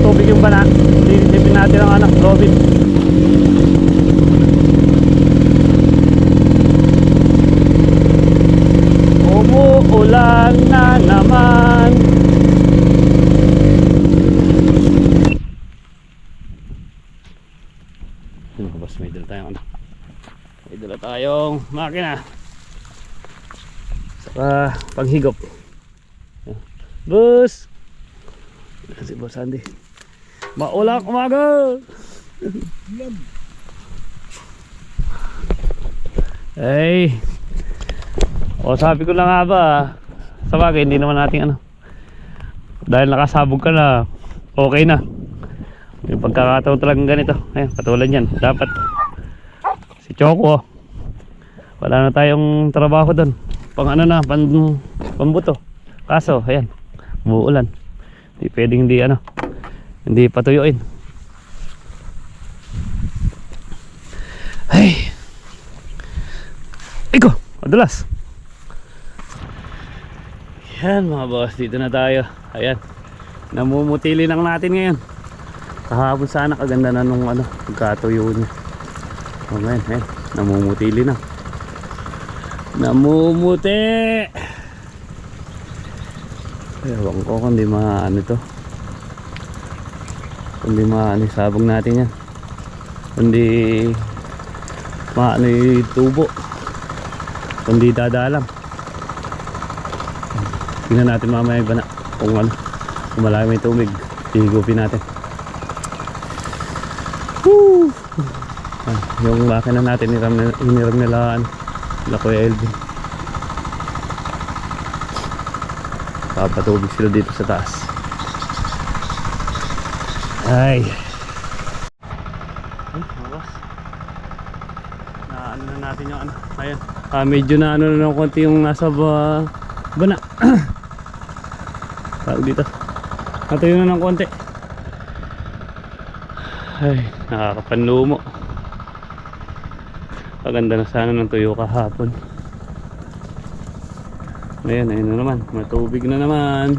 matubig yung bana, silipin natin ang ano, Robin. Umuulan na naman. Boss, may dala tayong ano. May dala tayong makina. Saka paghigop. Yan Si Boss Andy. Maulang umaga! Hey! O sabi ko na nga ba, sa bagay hindi naman natin ano. Dahil nakasabog ka na, okay na. Yung pagkakataon talagang ganito. Ayan, katulad yan. Dapat si Choco, oh. wala na tayong trabaho doon. Pang ano na, pan, pambuto. Kaso, ayan, umuulan. Hindi pwedeng hindi ano, hindi patuyuin. Ay! Iko! Madulas! Yan mga boss, dito na tayo. Ayan, namumutili lang natin ngayon. Kahapon sana kaganda na nung ano, pagkatuyo niya. Oh man, ayan, namumutili na. Namumuti! Ewan ko kung di maano to. Kung di maano sabog natin yan. Kundi maano tubo. Kundi dadalang. Tingnan natin mamaya ba na kung ano. Kung malaki may tubig. Higupin natin. Woo! Ah, yung makina natin hiniram, nila- hiniram nila ano, nila Kuya Elvin. Papatubig sila dito sa taas. Ay. Ay, mawas. Na ano na natin yung ano. Ayan. Ah, medyo na ano na ng konti yung nasa ba, bana. Tawag dito. Natuyo na ng konti. Ay, nakakapanlumo. Paganda na sana ng tuyo kahapon. Ayan, ayun na naman. Matubig na naman.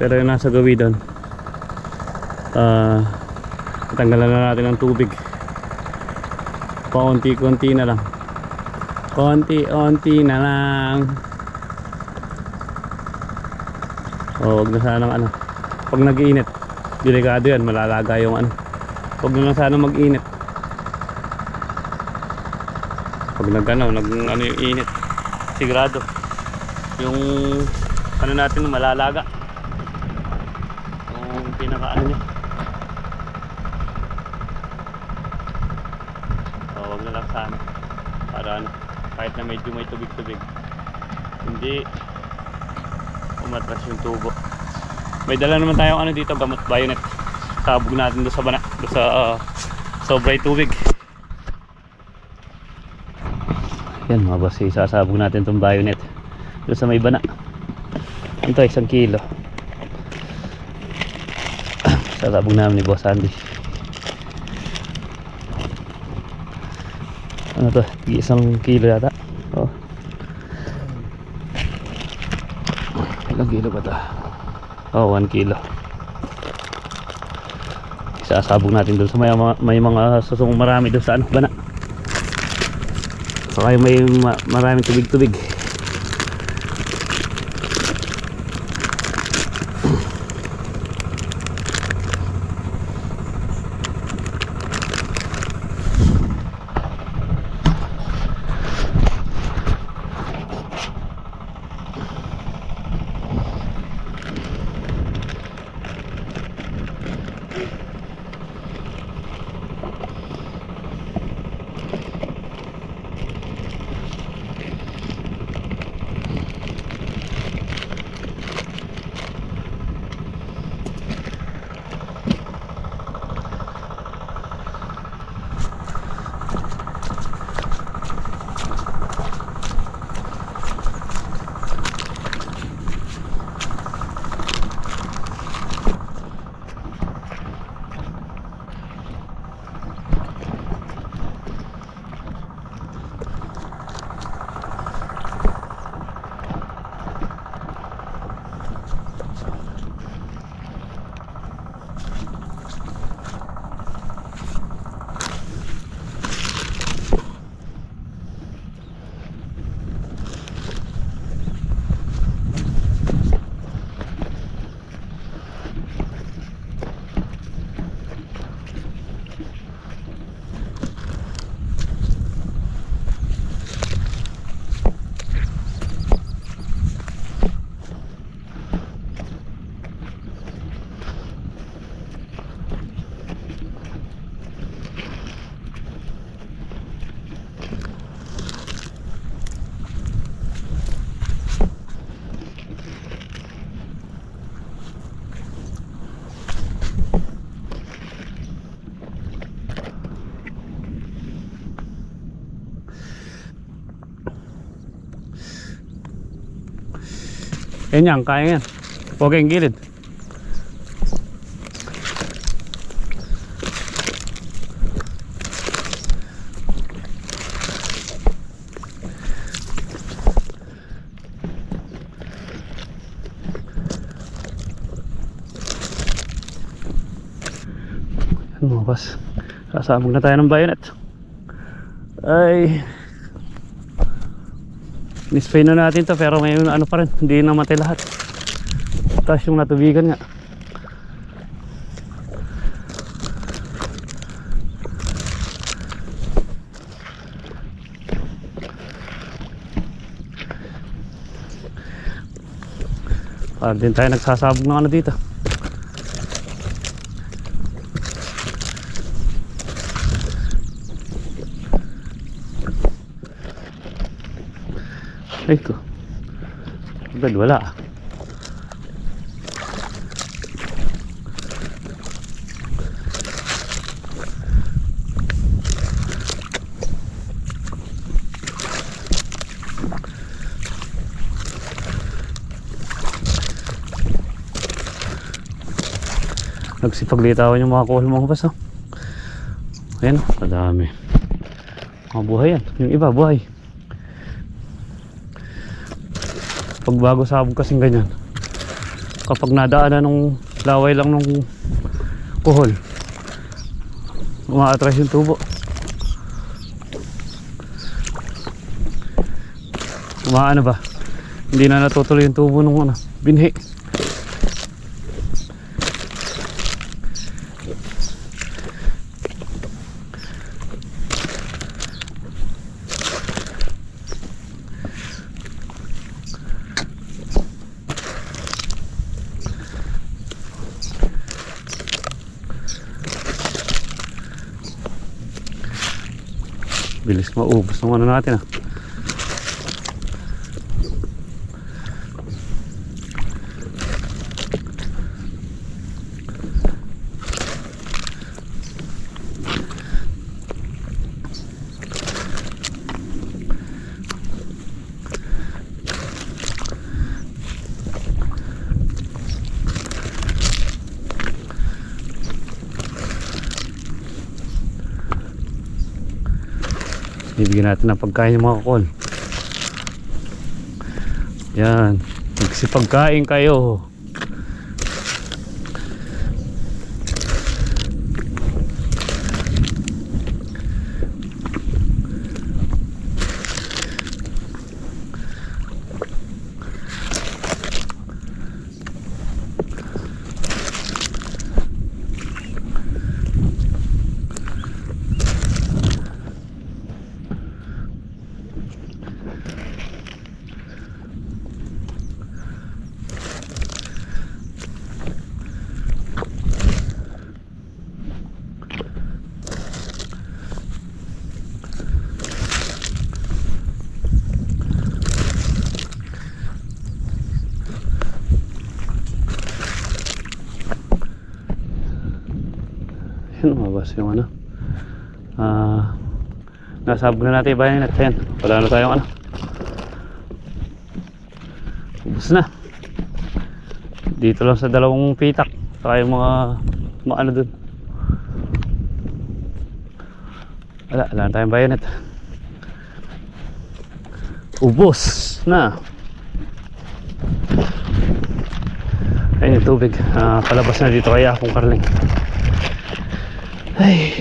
Pero yung nasa gawi doon. Ah, tanggalan na natin ang tubig. Paunti-kunti na lang. Konti-unti na lang. Oh, wag na sanang ano. Pag nag-iinit, delikado yan, malalaga yung ano. Wag na lang sana mag-init. Pag nag ano, nag ano yung init. Sigurado. Yung ano natin malalaga. Yung pinaka ano niya. Oh, wag na lang sana. Para ano, kahit na medyo may tubig-tubig. Hindi umatras yung tubo. May dala naman tayong ano dito, gamot bayonet. Sabog natin doon sa bana, doon sa uh, sobray tubig. Yan mga boss, isasabog natin itong bayonet doon sa may bana. Ito isang kilo. Sasabog namin ni Boss Andy. Ano to? Isang kilo yata. Oh. Ilang kilo ba to? Oh, 1 kilo. Isasabog natin doon sa may, may mga susong marami doon sa ano, bana. Saka yung may ma maraming tubig-tubig. Yan yan, kaya yan. Huwag kayong gilid. Yan mga boss. Sasabog na tayo ng bayonet. Ay. Nispay na natin to pero may ano pa rin. Hindi namatay lahat. Tapos yung natubigan nga. Parang din tayo nagsasabog ng ano dito. Ay ko. Agad wala. Nagsipaglitawan yung mga kuhol mga bas. Oh. Ayan, madami. Mga buhay yan. Yung iba, buhay. Pag bago sabog kasing ganyan. Kapag nadaanan nung laway lang nung kuhol umaatras yung tubo. Umaano ba? Hindi na natutuloy yung tubo nung ano binhi ng ano natin ah bibigyan natin ng pagkain yung mga kol yan. Magsipagkain kayo Lumabas yung ano. Ah, nasabog na natin bayan at yan. Wala na tayong ano. Ubus na. Dito lang sa dalawang pitak. Saka yung mga mga ano dun. Wala, wala na tayong bayonet. Ubos na. Ayun yung tubig. Ah, palabas na dito kaya akong karling. Ay.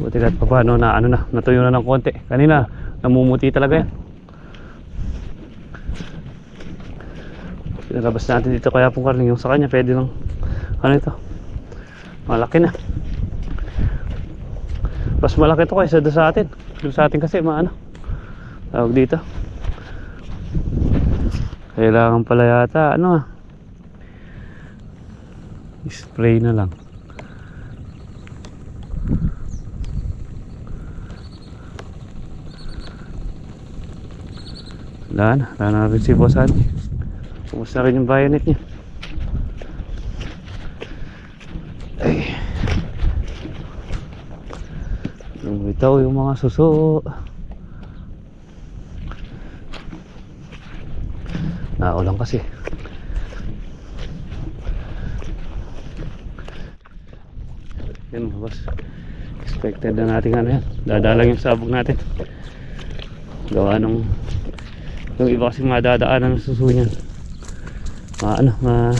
Buti kahit pa paano na ano na, natuyo na ng konti. Kanina, namumuti talaga yan. Pinalabas natin dito kaya pong karling yung sa kanya, pwede lang, ano ito, malaki na. Mas malaki to kaysa sa atin. Doon sa atin kasi maano. Tawag dito. Kailangan pala yata ano ah. Spray na lang. Na. Wala na rin si Boss Andy. Kumusta rin yung bayonet niya. Ito yung mga suso. Naulan kasi. Yan mga boss. Expected na natin ano yan. Dadalang yung sabog natin. Gawa nung yung iba kasi madadaanan ng suso niyan. Ma ano, ma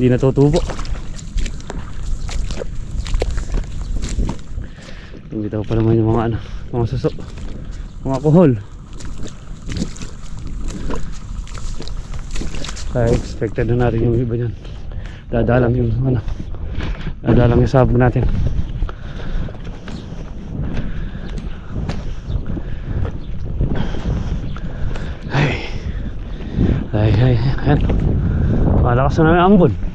hindi natutubo. Bitaw pa naman yung mga ano, mga suso. Mga kuhol. Kaya expected na natin yung iba niyan. Dadalang yung ano, dadalang yung sabog natin. Ay. Ay, ay, ayan. Malakas na namin ambon.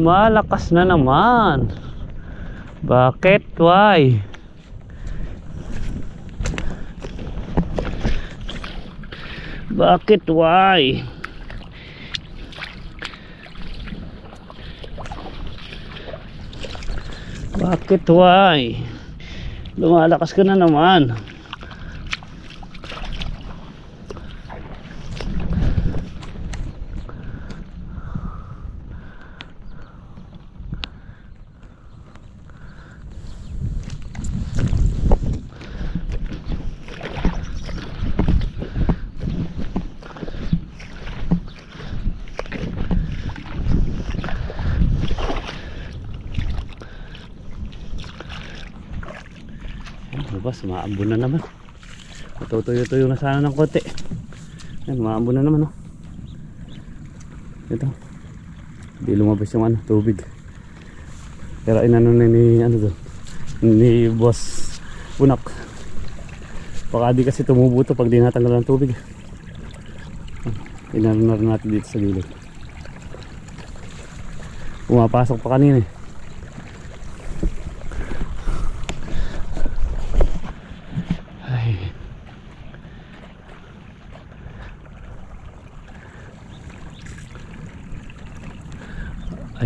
Lumalakas na naman. Bakit? Why? Bakit? Why? Bakit? Why? Lumalakas ka na naman. Sumaambon na naman. Matutuyo-tuyo na sana ng konti. Ayan, maambon na naman, oh. Ito. Hindi lumabas yung ano, tubig. Pero inano na ni, ano doon, ni boss Unak. Baka di kasi tumubo pag di natanggal ng tubig. Inano na natin dito sa gilid. Pumapasok pa kanina eh.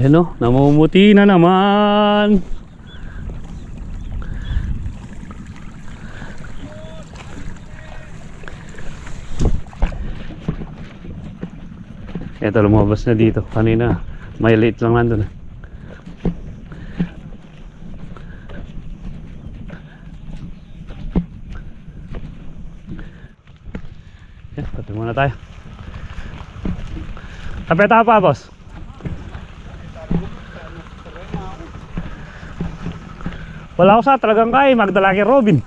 Ayan o, namumuti na naman. Ito lumabas na dito. Kanina, may late lang nandun. eh. Yan, pati muna tayo. Kape tayo pa, boss. Wala ako sa talagang kay magdala kay Robin.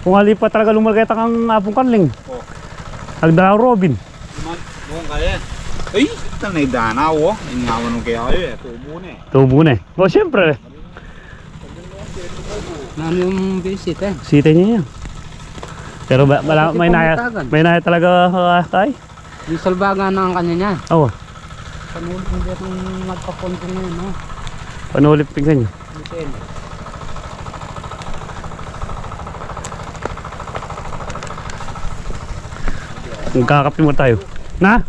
Kung hali pa talaga lumalagay kang apong kanling. Nagdala ko Robin. Bukan kaya. Ay, ito na idana oh. Inawan ng kaya kayo eh. Tubo na eh. Tubo na eh. O syempre, Ano yung visit eh? sita niya yan. Pero ba, bala, may naya, may naya talaga uh, kay. Yung salbaga na ang kanya niya. Oo, Panulit mo dito ng magpapunto ngayon, no? panulip tingnan niyo. Magkakape mo tayo. Na?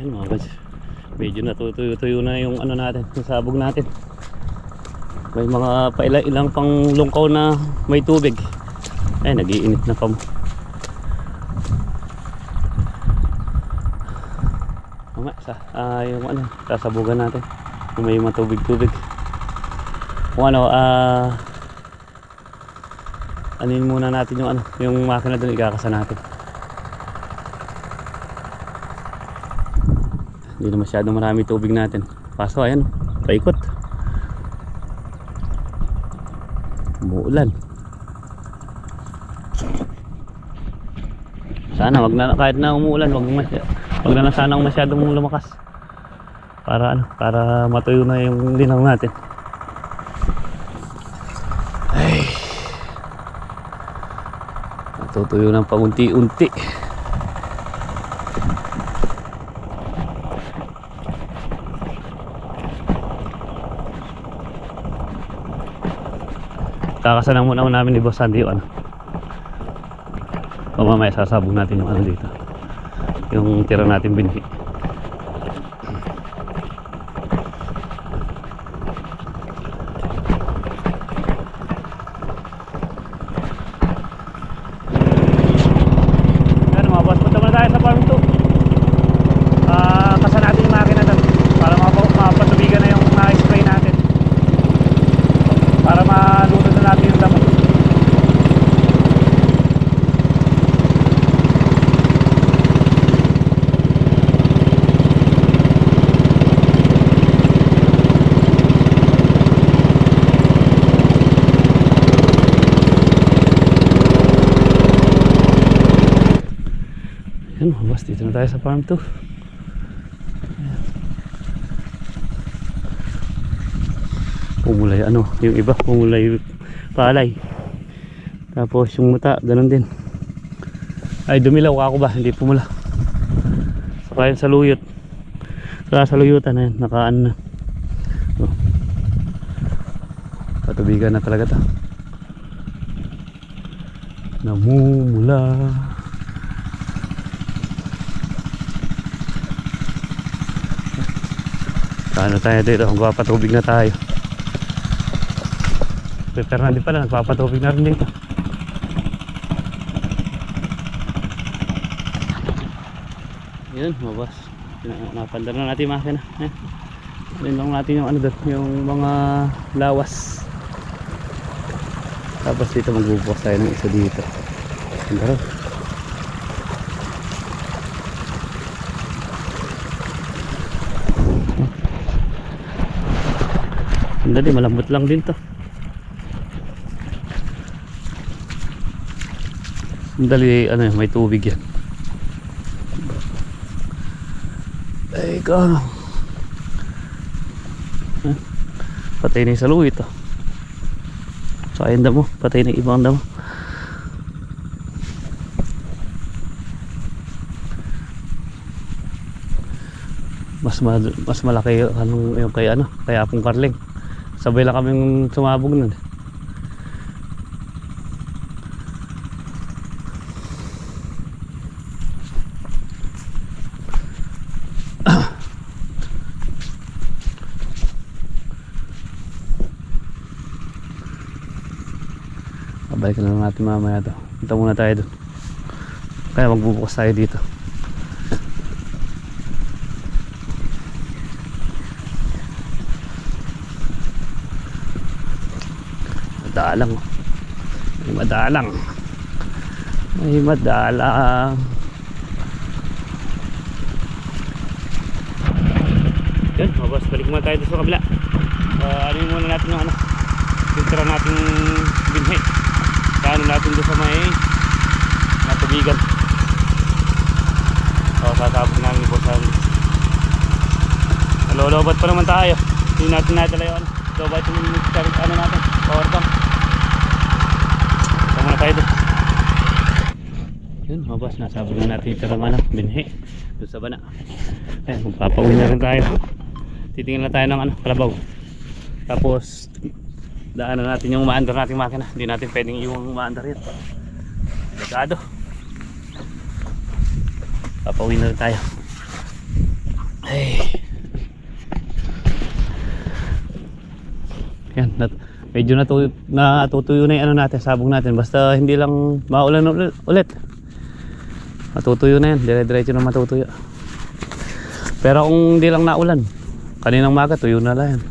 Ayun mga guys. Medyo natutuyo-tuyo na yung ano natin, yung sabog natin. May mga paila ilang pang lungkaw na may tubig. Ay, nagiinit na pa mo. Mama, sa, ah, yung ano, sasabugan natin. Kung may mga tubig-tubig. Kung ano, ah, anin muna natin yung ano, yung makina doon ikakasa natin. Hindi na masyadong marami tubig natin. Paso, ayan, paikot. Umuulan. Sana wag na kahit na umuulan, wag masy wag na lang sanang masyadong lumakas. Para ano, para matuyo na yung linaw natin. Ay. Natutuyo ng paunti-unti. Kakasalang muna namin ni Boss Sandy yung ano. O mamaya sasabog natin yung ano dito. Yung tira natin binhi. Yan mga boss, punta muna tayo sa farm 2. Ah, kasa natin yung makina doon para mapa- mapatubigan na yung na-spray natin. Para malunod na natin yung damo. Yan boss, dito na tayo sa farm 2. pumulay ano yung iba pumulay palay tapos yung muta ganun din. Ay dumilaw ako ba hindi pumula. Saka yun sa luyot. Saka sa luyutan na yun nakaan na. Oh. patubigan na talaga to. Namumula ano tayo dito magpapatubig na tayo Prepare na din pala, nagpapatubig na rin dito. Yun, mabas. Napandar na natin yung makina. Eh. Alin lang natin yung ano doon, yung mga lawas. Tapos dito magbubukas tayo ng isa dito. Ganda Ang dali, malambot lang din to. Ang dali, ano may tubig yan. Ay, ka. Huh? Patay na yung saluwi ito. Sayang damo, patay na yung ibang damo. Mas ma mas malaki yung, ano, yung kay ano, kaya akong karling. Sabay lang kaming sumabog nun. Babalikan na lang natin mamaya to. Punta muna tayo doon. Kaya magbubukas tayo dito. Madalang. oh. May madalang. May madalang. Yan, mabas. Balik muna tayo sa kabila. Uh, ano muna natin yung ano. Filtera natin binhi. Kaano natin doon sa may natubigan. O, sasabog namin po sa Nalolobat pa naman tayo. Hindi natin nadala yung ano. Lobat yung ano natin. Power bank. Muna tayo doon. Yun, mabas. Nasabog na natin ito ng ano. Binhi. Doon sa bana. Eh, magpapauwi na rin tayo. Titingnan na tayo ng ano, kalabaw. Tapos, daanan natin yung umaandar nating makina. Hindi natin pwedeng iwan umaandar yan. Delikado. Papauwi na rin tayo. Ay. Yan, nat medyo natuyo, natutuyo na yung ano natin, sabog natin. Basta hindi lang maulan ul- ulit. Matutuyo na yan, dire-diretso na matutuyo. Pero kung hindi lang naulan, kaninang maga tuyo na lang yan.